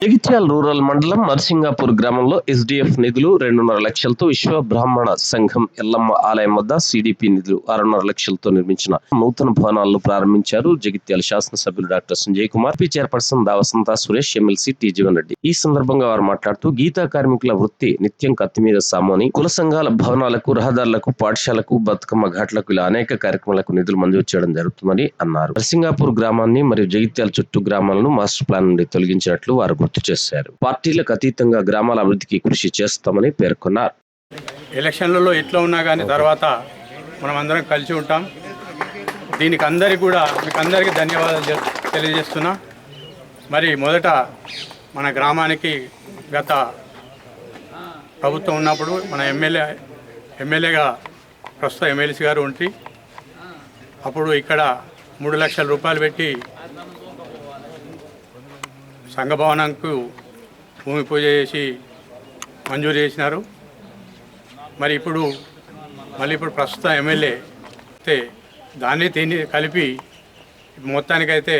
Jagtial rural మండలం నర్సింగాపూర్ గ్రామంలో SDF నిధులు రెండున్నర లక్షలతో విశ్వ బ్రాహ్మణ సంఘం ఎల్లమ్మ ఆలయం వద్ద సిడిపి నిధులు ఆరున్నర లక్షలతో నిర్మించిన నూతన భవనాలను ప్రారంభించారు జగిత్యాల శాసనసభ్యులు doctor Sanjay Kumar P chairperson Davasantha Suresh MLC T Jeevan Reddy ఈ సందర్భంగా వారు మాట్లాడుతూ గీతా కార్మికుల వృత్తి నిత్యం కత్తి మీద సామని కుల సంఘాల భవనాలకు రహదారులకు పాఠశాలకు బతుకమ్మ ఘాట్లకు ఇలా అనేక కార్యక్రమాలకు నిధులు మంజూరు చేయడం జరుగుతుందని అన్నారు. నర్సింగాపూర్ గ్రామాన్ని మరియు జగిత్యాల చుట్టూ గ్రామాలను మాస్టర్ ప్లాన్ నుండి తొలగించినట్లు వారు గుర్తు చేశారు. పార్టీలకు అతీతంగా గ్రామాల అభివృద్ధికి కృషి చేస్తామని పేర్కొన్నారు. ఎలక్షన్లలో ఎట్లా ఉన్నా కానీ తర్వాత మనం అందరం కలిసి ఉంటాం. దీనికి అందరికీ కూడా మీకు అందరికీ ధన్యవాదాలు తెలియజేస్తున్నా. మరి మొదట మన గ్రామానికి గత ప్రభుత్వం ఉన్నప్పుడు మన ఎమ్మెల్యే ఎమ్మెల్యేగా ప్రస్తుత ఎమ్మెల్సీ గారు ఉంటి. అప్పుడు ఇక్కడ మూడు లక్షల రూపాయలు పెట్టి సంఘభవనంకు భూమి పూజ చేసి మంజూరు చేసినారు. మరి ఇప్పుడు మళ్ళీ ఇప్పుడు ప్రస్తుతం ఎమ్మెల్యే అయితే దాన్ని దీన్ని కలిపి మొత్తానికైతే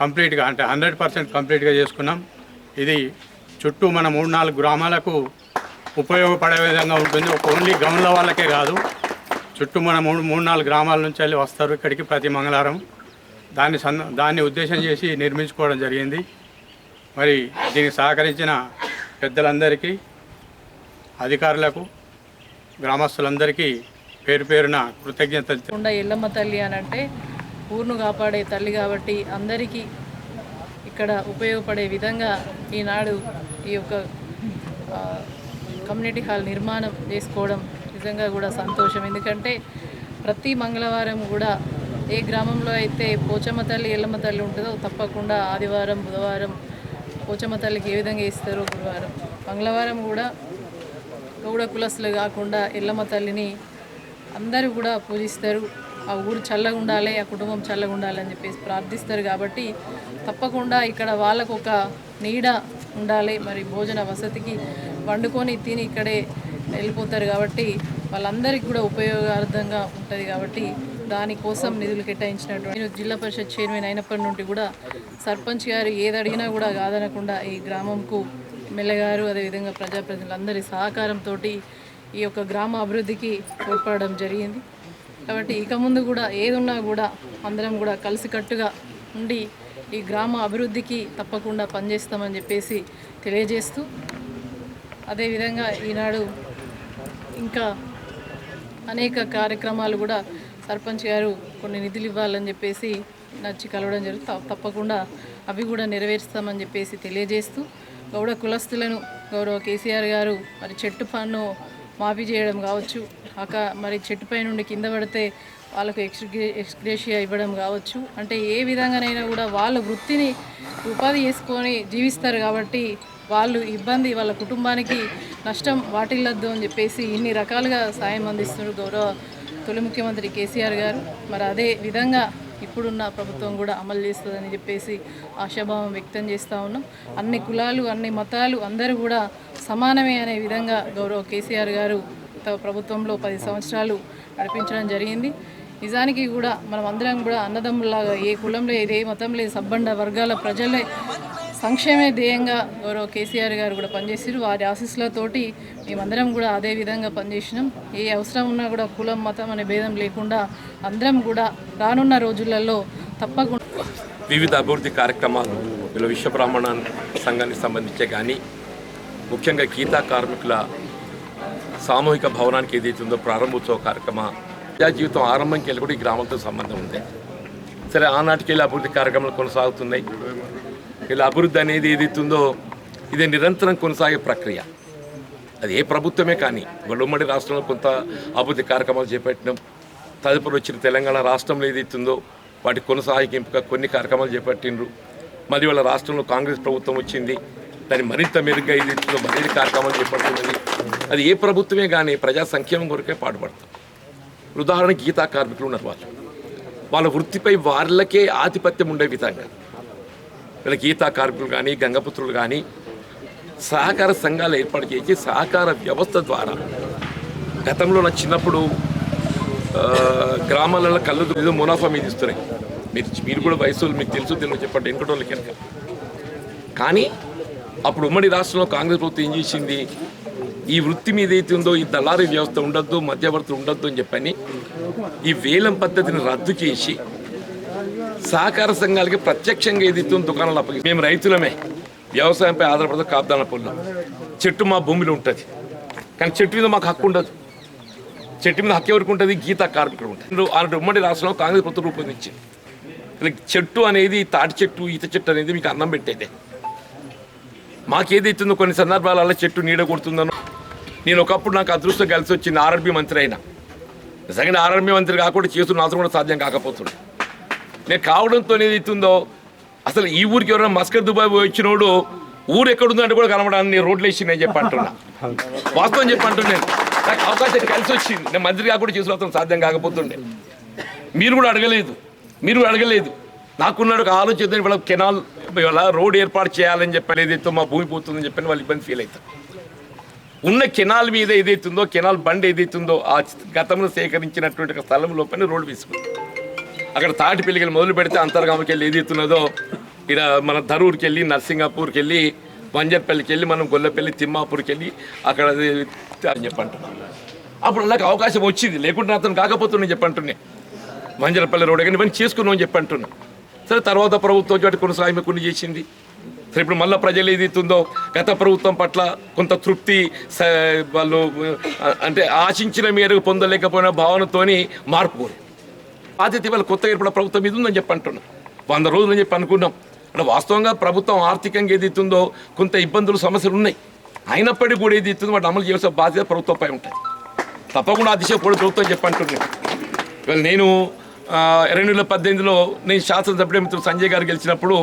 కంప్లీట్గా అంటే హండ్రెడ్ పర్సెంట్ కంప్లీట్గా చేసుకున్నాం. ఇది చుట్టూ మన మూడు నాలుగు గ్రామాలకు ఉపయోగపడే విధంగా ఉంటుంది. ఒక ఓన్లీ గౌన్ల వాళ్ళకే కాదు. చుట్టూ మన మూడు మూడు నాలుగు గ్రామాల నుంచి వెళ్ళి వస్తారు ఇక్కడికి ప్రతి మంగళవారం. దాన్ని సంద దాన్ని ఉద్దేశం చేసి నిర్మించుకోవడం జరిగింది. మరి దీనికి సహకరించిన పెద్దలందరికీ అధికారులకు గ్రామస్తులందరికీ పేరు పేరున కృతజ్ఞతలు కాకుండా ఎల్లమ్మ తల్లి అని అంటే ఊరును కాపాడే తల్లి కాబట్టి అందరికీ ఇక్కడ ఉపయోగపడే విధంగా ఈనాడు ఈ యొక్క కమ్యూనిటీ హాల్ నిర్మాణం చేసుకోవడం నిజంగా కూడా సంతోషం. ఎందుకంటే ప్రతి మంగళవారం కూడా ఏ గ్రామంలో అయితే పోచమ్మ తల్లి ఎల్లమ్మ తల్లి ఉంటుందో తప్పకుండా ఆదివారం బుధవారం పోచమ్మ తల్లికి ఏ విధంగా ఇస్తారో గురువారం? మంగళవారం కూడా గౌడ కులస్తులు కాకుండా ఎల్లమ్మ తల్లిని అందరూ కూడా పూజిస్తారు. ఆ ఊరు చల్లగా ఉండాలి ఆ కుటుంబం చల్లగా ఉండాలి అని చెప్పేసి ప్రార్థిస్తారు కాబట్టి తప్పకుండా ఇక్కడ వాళ్ళకు ఒక నీడ ఉండాలి. మరి భోజన వసతికి వండుకొని తిని ఇక్కడే వెళ్ళిపోతారు కాబట్టి వాళ్ళందరికీ కూడా ఉపయోగార్థంగా ఉంటుంది కాబట్టి దానికోసం నిధులు కేటాయించినటువంటి నేను జిల్లా పరిషత్ చైర్మన్ అయినప్పటి నుండి కూడా సర్పంచ్ గారు ఏది అడిగినా కూడా కాదనకుండా ఈ గ్రామంకు ఎమ్మెల్యే గారు అదేవిధంగా ప్రజాప్రతినిధులందరి సహకారంతో ఈ యొక్క గ్రామ అభివృద్ధికి తోడ్పడడం జరిగింది. కాబట్టి ఇక ముందు కూడా ఏదున్నా కూడా అందరం కూడా కలిసికట్టుగా ఉండి ఈ గ్రామ అభివృద్ధికి తప్పకుండా పనిచేస్తామని చెప్పేసి తెలియజేస్తూ అదేవిధంగా ఈనాడు ఇంకా అనేక కార్యక్రమాలు కూడా సర్పంచ్ గారు కొన్ని నిధులు ఇవ్వాలని చెప్పేసి నచ్చి కలవడం జరుగుతుంది. తప్పకుండా అవి కూడా నెరవేరుస్తామని చెప్పేసి తెలియజేస్తూ గౌడ కులస్తులను గౌరవ కేసీఆర్ గారు మరి చెట్టు పన్ను మాఫీ చేయడం కావచ్చు అక మరి చెట్టుపై నుండి కింద పడితే వాళ్ళకు ఎక్స్గ్రే ఎక్స్గ్రేషియా ఇవ్వడం కావచ్చు. అంటే ఏ విధంగానైనా కూడా వాళ్ళ వృత్తిని ఉపాధి చేసుకొని జీవిస్తారు కాబట్టి వాళ్ళు ఇబ్బంది వాళ్ళ కుటుంబానికి నష్టం వాటిల్లద్దు అని చెప్పేసి ఇన్ని రకాలుగా సాయం అందిస్తున్నారు గౌరవ తొలి ముఖ్యమంత్రి కేసీఆర్ గారు. మరి అదే విధంగా ఇప్పుడున్న ప్రభుత్వం కూడా అమలు చేస్తుందని చెప్పేసి ఆశాభావం వ్యక్తం చేస్తూ ఉన్నాం. అన్ని కులాలు అన్ని మతాలు అందరూ కూడా సమానమే అనే విధంగా గౌరవ కేసీఆర్ గారు తమ ప్రభుత్వంలో పది సంవత్సరాలు నడిపించడం జరిగింది. నిజానికి కూడా మనం అందరం కూడా అన్నదమ్ములాగా ఏ కులం లేదు ఏ మతం లేదు సబ్బండ వర్గాల ప్రజలే సంక్షేమే ధ్యేయంగా గౌరవ కేసీఆర్ గారు కూడా పనిచేసారు వారి ఆశీస్సులతోటి మేమందరం కూడా అదే విధంగా పనిచేసినాం. ఏ అవసరం ఉన్నా కూడా కులం మతం అనే భేదం లేకుండా అందరం కూడా రానున్న రోజులలో తప్పకుండా వివిధ అభివృద్ధి కార్యక్రమాలు ఇలా విశ్వ బ్రాహ్మణ సంఘానికి సంబంధించే కానీ ముఖ్యంగా గీతా కార్మికుల సామూహిక భవనానికి ఏదైతుందో ప్రారంభోత్సవ కార్యక్రమ ప్రజా జీవితం ఆరంభంకి వెళ్ళి కూడా ఈ గ్రామంతో సంబంధం ఉంది. సరే ఆనాటికి వెళ్ళి అభివృద్ధి కార్యక్రమాలు కొనసాగుతున్నాయి. ఇలా అభివృద్ధి అనేది ఏదైతుందో ఇది నిరంతరం కొనసాగే ప్రక్రియ. అది ఏ ప్రభుత్వమే కానీ వాళ్ళు ఉమ్మడి రాష్ట్రంలో కొంత అభివృద్ధి కార్యక్రమాలు చేపట్టినాం. తదుపరి వచ్చిన తెలంగాణ రాష్ట్రంలో ఏదైతుందో వాటి కొనసాగింపుగా కొన్ని కార్యక్రమాలు చేపట్టిండ్రు. మళ్ళీ వాళ్ళ రాష్ట్రంలో కాంగ్రెస్ ప్రభుత్వం వచ్చింది. దాన్ని మరింత మెరుగ్గా ఏదైతుందో మరిన్ని కార్యక్రమాలు చేపడుతున్నది. అది ఏ ప్రభుత్వమే కానీ ప్రజా సంక్షేమం కొరకే పాటుపడతాం ఉదాహరణకి గీతా కార్మికులు ఉన్నారు వాళ్ళు. వాళ్ళ వృత్తిపై వాళ్ళకే ఆధిపత్యం ఉండే విధంగా. వీళ్ళ గీతా కార్మికులు కానీ గంగపుత్రులు కానీ సహకార సంఘాలు ఏర్పాటు చేసి సహకార వ్యవస్థ ద్వారా గతంలో నా చిన్నప్పుడు గ్రామాలలో కళ్ళు ఏదో మునాఫా మీద ఇస్తున్నాయి. మీరు మీరు కూడా వయసు మీకు తెలుసు తెలుగు చెప్పండి. ఎన్నికటోళ్ళకి కనుక కానీ అప్పుడు ఉమ్మడి రాష్ట్రంలో కాంగ్రెస్ ప్రభుత్వం ఏం చేసింది? ఈ వృత్తి మీద ఏదైతే ఉందో ఈ దళారీ వ్యవస్థ ఉండొద్దు మధ్యవర్తులు ఉండొద్దు అని చెప్పని ఈ వేలం పద్ధతిని రద్దు చేసి సహకార సంఘాలకి ప్రత్యక్షంగా ఇది ఇస్తుంది దుకాణాలు అప్పగి మేము రైతులమే. వ్యవసాయంపై ఆధారపడతా కాపుదాన పొలం చెట్టు మా భూమిలో ఉంటుంది. కానీ చెట్టు మీద మాకు హక్కు ఉండదు. చెట్టు మీద హక్కు ఎవరికి ఉంటుంది? గీతా కార్మికుడు ఉంటుంది. ఆనాటి ఉమ్మడి రాష్ట్రంలో కాంగ్రెస్ ప్రభుత్వం రూపొందించింది. చెట్టు అనేది తాటి చెట్టు ఈత చెట్టు అనేది మీకు అన్నం పెట్టేదే. మాకేదైతుందో కొన్ని సందర్భాలలో చెట్టు నీడ కొడుతుందనో. నేను ఒకప్పుడు నాకు అదృష్టం కలిసి వచ్చింది ఆర్ఆర్బీ మంత్రి అయినా. నిజంగా ఆర్ఆర్బీ మంత్రి కాకుండా చేస్తున్న అవసరం కూడా సాధ్యం కాకపోతుంది నేను కావడంతో ఏదైతుందో అసలు ఈ ఊరికి ఎవరైనా మస్కర్ దుబాయ్ పోయి వచ్చినోడు ఊరు ఎక్కడుందంటే కూడా కనబడాలని నేను రోడ్లు వేసి నేను చెప్పంటున్నా వాస్తవం చెప్పంటున్నాను నాకు అవకాశం కలిసి వచ్చింది. నేను మంత్రి కాకుండా చేసుకున్న సాధ్యం కాకపోతుండే. మీరు కూడా అడగలేదు. మీరు కూడా అడగలేదు. నాకున్నాడు ఒక ఆలోచన వాళ్ళ కెనాల్ ఇవాళ రోడ్ ఏర్పాటు చేయాలని చెప్పని ఏదైతే మా భూమి పోతుందని చెప్పని వాళ్ళు ఇబ్బంది ఫీల్ అవుతారు. ఉన్న కెనాల్ మీద ఏదైతుందో కెనాల్ బండ్ ఏదైతుందో ఆ గతంలో సేకరించినటువంటి ఒక స్థలం లోపల రోడ్డు వేసుకుంటారు. అక్కడ తాటి పెళ్ళికి మొదలు పెడితే అంతర్గామకి వెళ్ళి ఏదైతున్నదో ఇక్కడ మన ధరూర్కి వెళ్ళి నర్సింగాపూర్కి వెళ్ళి వంజర్పల్లికి వెళ్ళి మనం గొల్లపల్లి తిమ్మాపూర్కి వెళ్ళి అక్కడ అని చెప్పంటున్నాం. అప్పుడు నాకు అవకాశం వచ్చింది. లేకుంటే అతను కాకపోతున్నా చెప్పంటున్నా. వంజరపల్లి రోడ్ కానీ ఇవన్నీ చేసుకున్నాం అని చెప్పంటున్నా. సరే తర్వాత ప్రభుత్వం చోటి కొనసాగి కొన్ని చేసింది. సరే ఇప్పుడు మళ్ళీ ప్రజలు ఏదైతుందో గత ప్రభుత్వం పట్ల కొంత తృప్తి స- వాళ్ళు అంటే ఆశించిన మేరకు పొందలేకపోయిన భావనతోని మార్పు బాధ్యత ఇవాళ కొత్త ఏర్పడిన ప్రభుత్వం ఇది ఉందని చెప్పి అంటున్నాం వంద రోజులు చెప్పి అనుకున్నాం. అంటే వాస్తవంగా ప్రభుత్వం ఆర్థికంగా ఏదైతుందో కొంత ఇబ్బందులు సమస్యలు ఉన్నాయి. అయినప్పటికీ కూడా ఏదైతుందో వాటి అమలు చేసే బాధ్యత ప్రభుత్వంపై ఉంటుంది. తప్పకుండా ఆ దిశ కూడా ప్రభుత్వం చెప్పి అంటున్నాను ఇవాళ నేను రెండు వేల పద్దెనిమిదిలో నేను శాసనసభ్యుడు మిత్రుడు సంజయ్ గారు గెలిచినప్పుడు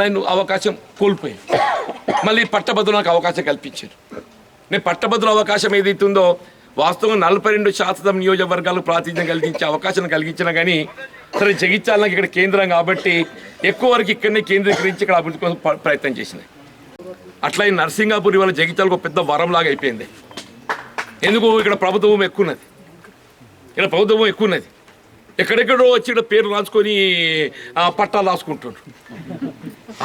నేను అవకాశం కోల్పోయాను మళ్ళీ పట్టభద్రులు నాకు అవకాశం కల్పించారు. నేను పట్టభద్రుల అవకాశం ఏదైతుందో వాస్తవంగా నలభై రెండు శాతం నియోజకవర్గాలకు ప్రాతినిధ్యం కలిగించే అవకాశం కలిగించినా కానీ సరే జగిత్యాల నాకు ఇక్కడ కేంద్రం కాబట్టి ఎక్కువ వరకు ఇక్కడనే కేంద్రీకరించి ఇక్కడ అభివృద్ధి కోసం ప్రయత్నం చేసినాయి అట్లా ఈ నర్సింగాపూర్ ఇవాళ జగిత్యాలకు ఒక పెద్ద వరంలాగా అయిపోయింది. ఎందుకు ఇక్కడ ప్రభుత్వం ఎక్కువ ఉన్నది ఇక్కడ ప్రభుత్వం ఎక్కువ ఉన్నది ఎక్కడెక్కడో వచ్చి ఇక్కడ పేరు రాసుకొని పట్టాలు రాసుకుంటున్నారు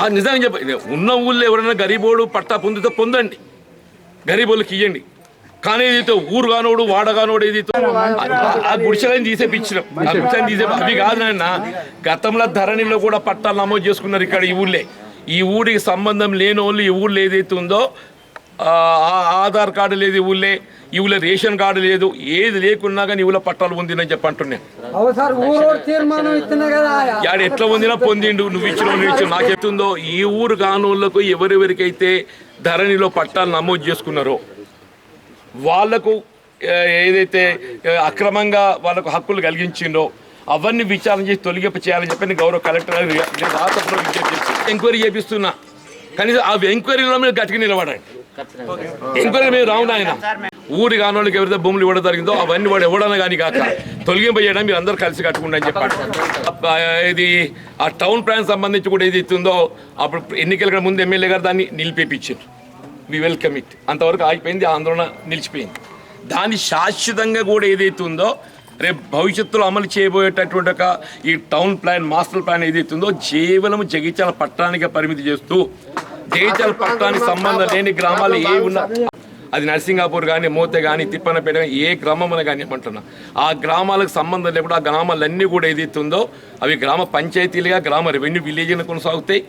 ఆ నిజంగా చెప్ప ఉన్న ఊళ్ళో ఎవరైనా గరీబోడు పట్టా పొందితే పొందండి. గరీబోళ్ళకి ఇవ్వండి కానీ ఏదైతే ఊరు కానోడు వాడ కానోడు ఏదైతే ఆ- గుడిసెలని తీసేపించినాం ఆ గుడిసెలని తీసే అవి కాదు నాయన గతంలో ధరణిలో కూడా పట్టాలు నమోదు చేసుకున్నారు ఇక్కడ ఈ ఊళ్ళే. ఈ ఊరికి సంబంధం లేని వాళ్ళు ఈ ఊళ్ళో ఏదైతే ఉందో ఆధార్ కార్డు లేదు ఈ ఊళ్ళే ఈ ఊళ్ళో రేషన్ కార్డు లేదు ఏది లేకున్నా కానీ ఊళ్ళో పట్టాలు పొందినని చెప్పి అంటున్నాను. అవు సార్ ఊరు తీర్మానం ఇస్తున్నా కదా. యాడ ఎట్లా పొందినా పొందిండు నువ్వు ఇచ్చిన నువ్వు ఇచ్చిన నాకు చెప్తుందో ఈ ఊరు కానోళ్ళకు ఎవరెవరికైతే ధరణిలో పట్టాలు నమోదు చేసుకున్నారో వాళ్ళకు ఏదైతే అక్రమంగా వాళ్ళకు హక్కులు కలిగించిండో అవన్నీ విచారణ చేసి తొలగింపు చేయాలని చెప్పి నేను గౌరవ కలెక్టర్ గారు ఎంక్వైరీ చేపిస్తున్నా. కనీసం ఆ ఎంక్వైరీలో మీరు గట్టిగా నిలబడండి. ఎంక్వైరీ మీరు రావు ఆయన. ఊరి కానోళ్ళకి ఎవరైతే భూములు ఇవ్వడం జరిగిందో అవన్నీ వాడు ఎవడన్నా కానీ కాక తొలగింపు చేయడం మీరు అందరూ కలిసి కట్టుకుంటా అని చెప్పాడు. ఇది ఆ టౌన్ ప్లాన్ సంబంధించి కూడా ఏది ఇస్తుందో అప్పుడు ఎన్నికల ముందు ఎమ్మెల్యే గారు దాన్ని నిలిపేపించారు. వి వెల్కమ్ ఇట్ అంతవరకు ఆగిపోయింది ఆందోళన నిలిచిపోయింది. దాన్ని శాశ్వతంగా కూడా ఏదైతే ఉందో రేపు భవిష్యత్తులో అమలు చేయబోయేటటువంటి ఒక ఈ టౌన్ ప్లాన్ మాస్టర్ ప్లాన్ ఏదైతే ఉందో కేవలం జగిత్యాల పట్టణానికి పరిమితి చేస్తూ జగిత్యాల పట్టణానికి సంబంధం లేని గ్రామాలు ఏ ఉన్నా అది నర్సింగాపూర్ కానీ మోతే కానీ తిప్పనపేట కానీ ఏ గ్రామం కానీ ఏమంటున్నా. ఆ గ్రామాలకు సంబంధం లేకుండా ఆ గ్రామాలన్నీ కూడా ఏదైతే ఉందో అవి గ్రామ పంచాయతీలుగా గ్రామ రెవెన్యూ విలేజ్గా కొనసాగుతాయి.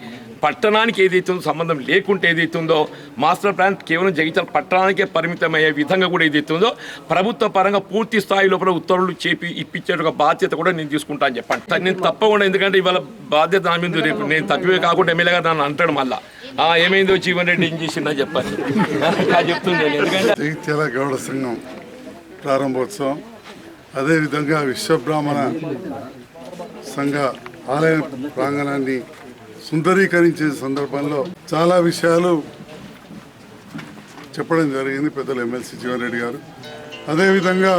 పట్టణానికి ఏదైతే ఉందో సంబంధం లేకుంటే ఏదైతే ఉందో మాస్టర్ ప్లాన్ కేవలం జగిత్యాల పట్టణానికే పరిమితమయ్యే విధంగా కూడా ఏదైతే ఉందో ప్రభుత్వ పరంగా పూర్తి స్థాయి లోపల ఉత్తర్వులు చేపి ఇప్పించే ఒక బాధ్యత కూడా నేను తీసుకుంటా అని చెప్పండి. నేను తప్పకుండా ఎందుకంటే ఇవాళ బాధ్యత నా మీద రేపు నేను తప్పివే కాకుండా ఎమ్మెల్యే గారు నన్ను అంటాడు మళ్ళా. ఏమైందో జీవన్ రెడ్డి ఏం చేసిందా చెప్పాలి చెప్తుంది ఎందుకంటే జగిత్యాల గౌడ సంఘం ప్రారంభోత్సవం. అదేవిధంగా విశ్వబ్రాహ్మణ సంఘ ఆలయ ప్రాంగణాన్ని సుందరీకరించే సందర్భంలో చాలా విషయాలు చెప్పడం జరిగింది పెద్దలు ఎమ్మెల్సీ జీవన్ రెడ్డి గారు. అదేవిధంగా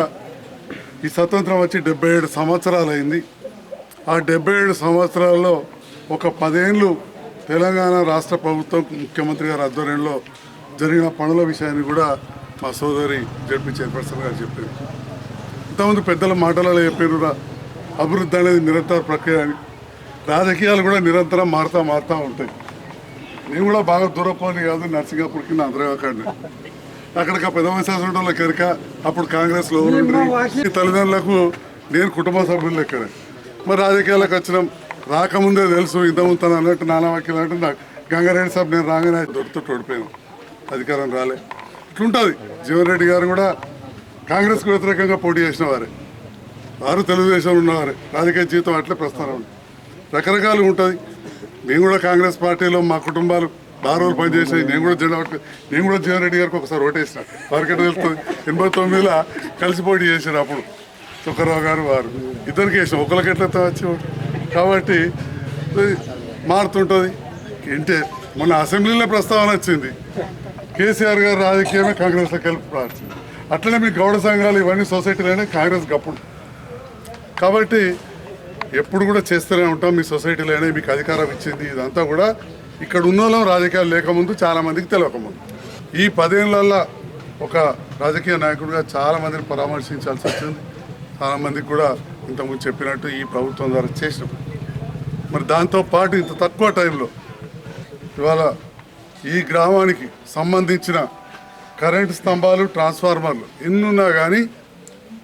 ఈ స్వతంత్రం వచ్చి డెబ్బై ఏడు సంవత్సరాలైంది. ఆ డెబ్బై ఏడు సంవత్సరాల్లో ఒక పదేళ్ళు తెలంగాణ రాష్ట్ర ప్రభుత్వం ముఖ్యమంత్రి గారి ఆధ్వర్యంలో జరిగిన పనుల విషయాన్ని కూడా మా సోదరి జడ్పీ చైర్పర్సన్ గారు చెప్పారు. ఇంతకుముందు పెద్దల మాటలలో చెప్పారు అభివృద్ధి అనేది నిరంతర ప్రక్రియ అని. రాజకీయాలు కూడా నిరంతరం మారుతూ మారుతూ ఉంటాయి. నేను కూడా బాగా దూరపోని కాదు నర్సింగాపూర్ నా అందరూ అక్కడికి పెద్ద వయసు కనుక అప్పుడు కాంగ్రెస్లో తల్లిదండ్రులకు నేను కుటుంబ సభ్యులు లెక్కన మరి రాజకీయాలకు వచ్చినాం. రాకముందే తెలుసు ఇంతకుముందు తను అన్నట్టు నానా వాక్యాలు అంటే నాకు గంగారెడ్డి సాబ్ నేను రాగానే దొరుకుతూ ఓడిపోయాను. అధికారం రాలే. ఇట్లుంటుంది. జీవన్ రెడ్డి గారు కూడా కాంగ్రెస్కు వ్యతిరేకంగా పోటీ చేసిన వారే. వారు తెలుగుదేశంలో ఉన్నవారే. రాజకీయ జీవితం అట్లే ప్రస్థానం. ఉంది రకరకాలు ఉంటుంది. మేము కూడా కాంగ్రెస్ పార్టీలో మా కుటుంబాలు బాగా రోజులు పనిచేసాయి. నేను కూడా జెండా నేను కూడా జీవన్ రెడ్డి గారికి ఒకసారి ఓటేసిన. వారికి తెలుస్తుంది? ఎనభై తొమ్మిదిలో కలిసి పోటీ చేశారు అప్పుడు. సుఖరావు గారు వారు. ఇద్దరికి వేసాం ఒకరికి ఎట్లా వచ్చి కాబట్టి మారుతుంటుంది. ఏంటే? మొన్న అసెంబ్లీలో ప్రస్తావన వచ్చింది. కేసీఆర్ గారు రాజకీయమే కాంగ్రెస్లో కలిపి ప్రార్థించింది అట్లనే మీ గౌడ సంఘాలు ఇవన్నీ సొసైటీలోనే కాంగ్రెస్ గప్పుడు. కాబట్టి ఎప్పుడు కూడా చేస్తూనే ఉంటాం. మీ సొసైటీలోనే మీకు అధికారం ఇచ్చింది ఇదంతా కూడా ఇక్కడ ఉన్న వాళ్ళం రాజకీయాలు లేకముందు చాలామందికి తెలియకముందు. ఈ పదేళ్ళల్లో ఒక రాజకీయ నాయకుడిగా చాలామందిని పరామర్శించాల్సి వచ్చింది. చాలామందికి కూడా ఇంతకుముందు చెప్పినట్టు ఈ ప్రభుత్వం ద్వారా చేసినాం. మరి దాంతో పాటు ఇంత తక్కువ టైంలో ఇవాళ ఈ గ్రామానికి సంబంధించిన కరెంటు స్తంభాలు ట్రాన్స్ఫార్మర్లు ఎన్నున్నా కానీ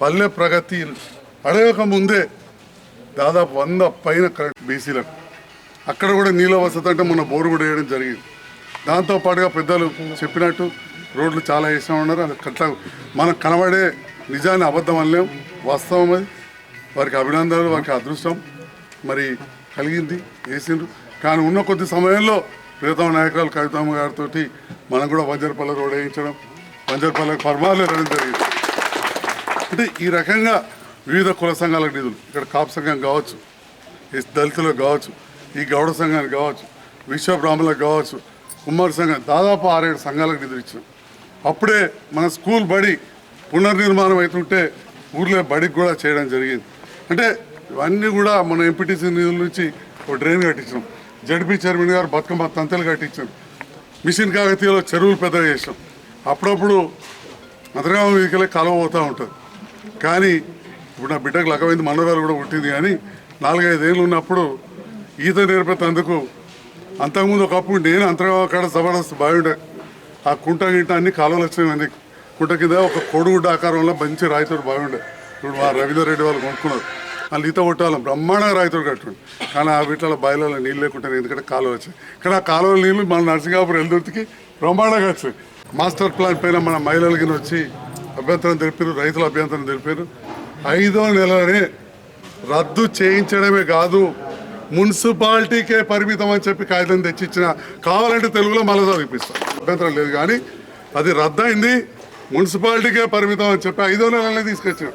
పల్లె ప్రగతి అడగక ముందే దాదాపు వంద పైన కరెంట్ బీసీలకు అక్కడ కూడా నీళ్ళ వసతి అంటే మొన్న బోరు కూడా వేయడం జరిగింది. దాంతో పాటుగా పెద్దలు చెప్పినట్టు రోడ్లు చాలా వేసా ఉన్నారు. అది అట్లా మనకు కనబడే నిజాన్ని అబద్ధం అనలేం వాస్తవం అది. వారికి అభినందనలు వారికి అదృష్టం. మరి కలిగింది వేసిండ్రు. కానీ ఉన్న కొద్ది సమయంలో ప్రియతమ నాయకురాలు కవితమ్మ గారితో మనం కూడా వంజరపల్లి రోడ్ వేయించడం వంజరపల్లికి పర్మాలు వేయడం జరిగింది. అంటే ఈ రకంగా వివిధ కుల సంఘాలకు నిధులు. ఇక్కడ కాపు సంఘం కావచ్చు ఈ దళితులకు కావచ్చు ఈ గౌడ సంఘానికి కావచ్చు విశ్వ బ్రాహ్మణులకు కావచ్చు కుమార్ సంఘం దాదాపు ఆరేడు సంఘాలకు నిధులు ఇచ్చినాం. అప్పుడే మన స్కూల్ బడి పునర్నిర్మాణం అవుతుంటే ఊర్లో బడికి కూడా చేయడం జరిగింది. అంటే ఇవన్నీ కూడా మన ఎంపీటీసీ నిధుల నుంచి ఒక డ్రైన్ కట్టించాం జడ్పీ చైర్మన్ గారు బతుకమ్మ తంతలు కట్టించాం మిషన్ కాకతీయలో చెరువులు పెద్దగా చేసాం అప్పుడప్పుడు మధురగామ వీధికలే కాలువ పోతూ ఉంటుంది. కానీ ఇప్పుడు నా బిడ్డకు లగమైంది మనవరాలు కూడా పుట్టింది కానీ నాలుగైదు ఏళ్ళు ఉన్నప్పుడు ఈత నేర్పేటందుకు అంతకుముందు ఒకప్పుడు నేను అంతగా కాడ జబర్దస్త్ బాగుండే ఆ కుంట గింట అన్ని కాలువలు వచ్చినాయి కుంట కింద ఒక కొడుగుడ్డ ఆకారంలో మంచి రాయితోడు బాగుండే ఇప్పుడు మా రవీందర్ రెడ్డి వాళ్ళు కొనుక్కున్నారు. వాళ్ళు ఈత కొట్టాలి బ్రహ్మాండంగా రాయితోడు కట్టుండే. కానీ ఆ వీటిలో బాయిలలో నీళ్ళు లేకుంటాయి ఎందుకంటే కాలువ వచ్చాయి ఇక్కడ ఆ కాలువ నీళ్ళు మన నరసింహాపురం ఎల్దుర్తికి బ్రహ్మాండంగా వచ్చాయి మాస్టర్ ప్లాన్ పైన మన మహిళలకి వచ్చి అభ్యంతరం తెలిపారు రైతుల అభ్యంతరం తెలిపారు. ఐదో నెలనే రద్దు చేయించడమే కాదు మున్సిపాలిటీకే పరిమితం అని చెప్పి కాగితం తెచ్చిచ్చిన కావాలంటే తెలుగులో మళ్ళీ చదివిపిస్తాం. అభ్యంతరం లేదు కానీ అది రద్దయింది మున్సిపాలిటీకే పరిమితం అని చెప్పి ఐదో నెలలనే తీసుకొచ్చినాం.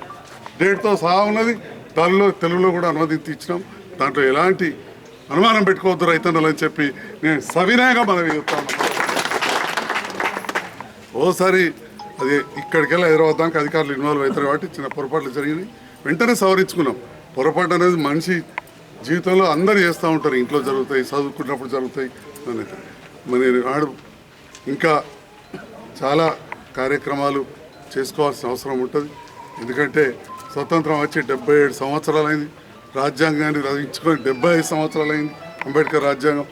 డేట్తో సహా ఉన్నది దానిలో తెలుగులో కూడా అనువదించి ఇచ్చినాం దాంట్లో ఎలాంటి అనుమానం పెట్టుకోవద్దు రైతన్నలు అని చెప్పి నేను సవినయంగా మనవి చెప్తాను ఓసారి అది ఇక్కడికి వెళ్ళి హైదరాబాద్ అధికారులు ఇన్వాల్వ్ అవుతారు కాబట్టి చిన్న పొరపాట్లు జరిగినాయి. వెంటనే సవరించుకున్నాం. పొరపాటు అనేది మనిషి జీవితంలో అందరూ చేస్తూ ఉంటారు. ఇంట్లో జరుగుతాయి చదువుకున్నప్పుడు జరుగుతాయి. అనేది మరి ఆడు ఇంకా చాలా కార్యక్రమాలు చేసుకోవాల్సిన అవసరం ఉంటుంది. ఎందుకంటే స్వతంత్రం వచ్చి డెబ్బై ఏడు సంవత్సరాలైంది. రాజ్యాంగాన్ని రచించుకొని డెబ్బై ఐదు సంవత్సరాలైంది అంబేద్కర్ రాజ్యాంగం.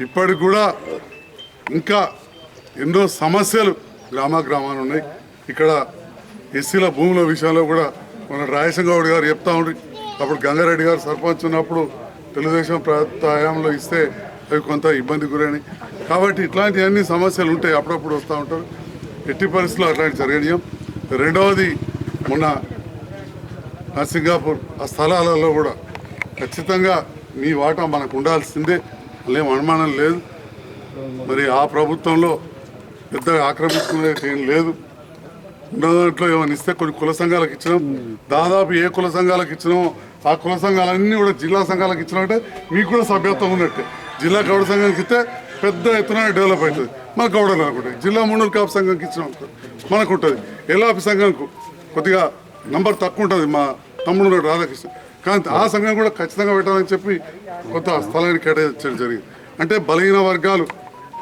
ఇప్పటికి కూడా ఇంకా ఎన్నో సమస్యలు గ్రామ గ్రామాలు ఉన్నాయి. ఇక్కడ ఎస్సీల భూముల విషయంలో కూడా మన రాయసింగౌడ్ గారు చెప్తా ఉండి అప్పుడు గంగారెడ్డి గారు సర్పంచ్ ఉన్నప్పుడు తెలుగుదేశం ప్రభుత్వ హయాంలో ఇస్తే అవి కొంత ఇబ్బంది గురైనాయి. కాబట్టి ఇట్లాంటివన్నీ సమస్యలు ఉంటాయి అప్పుడప్పుడు వస్తూ ఉంటారు. ఎట్టి పరిస్థితుల్లో అట్లాంటి జరగనీయం రెండవది మొన్న నర్సింగాపూర్ ఆ స్థలాలలో కూడా ఖచ్చితంగా మీ వాటా మనకు ఉండాల్సిందే. ఏం అనుమానం లేదు. మరి ఆ ప్రభుత్వంలో పెద్దగా ఆక్రమించుకునేది ఏం లేదు. ఉన్న దాంట్లో ఏమైనా ఇస్తే కొన్ని కుల సంఘాలకు ఇచ్చినాం. దాదాపు ఏ కుల సంఘాలకు ఇచ్చినామో ఆ కుల సంఘాలన్నీ కూడా జిల్లా సంఘాలకు ఇచ్చినామంటే మీకు కూడా సభ్యత్వం ఉన్నట్టే. జిల్లా గౌడ సంఘానికి ఇస్తే పెద్ద ఎత్తున డెవలప్ అవుతుంది. మన గౌడలు అనుకుంటాయి జిల్లా మూడు కాపు సంఘంకి ఇచ్చినాం మనకు ఉంటుంది ఎలాపి సంఘంకు కొద్దిగా నంబర్ తక్కువ ఉంటుంది మా తమ్ముడు రాధాకృష్ణ. కానీ ఆ సంఘం కూడా ఖచ్చితంగా పెట్టాలని చెప్పి కొత్త స్థలాన్ని కేటాయించడం జరిగింది. అంటే బలహీన వర్గాలు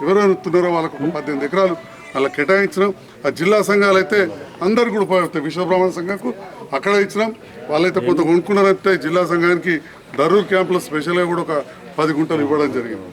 ఎవరెవరు ఉన్నారో వాళ్ళకు ఒక పద్దెనిమిది ఎకరాలు అలా కేటాయించినాం. ఆ జిల్లా సంఘాలు అయితే అందరు కూడా ఉపయోగపడతాయి విశ్వబ్రహ్మణ సంఘంకు అక్కడ ఇచ్చినాం. వాళ్ళైతే కొంత కొనుక్కున్నారంటే జిల్లా సంఘానికి దరూర్ క్యాంప్లో స్పెషల్గా కూడా ఒక పది గుంటలు ఇవ్వడం జరిగింది.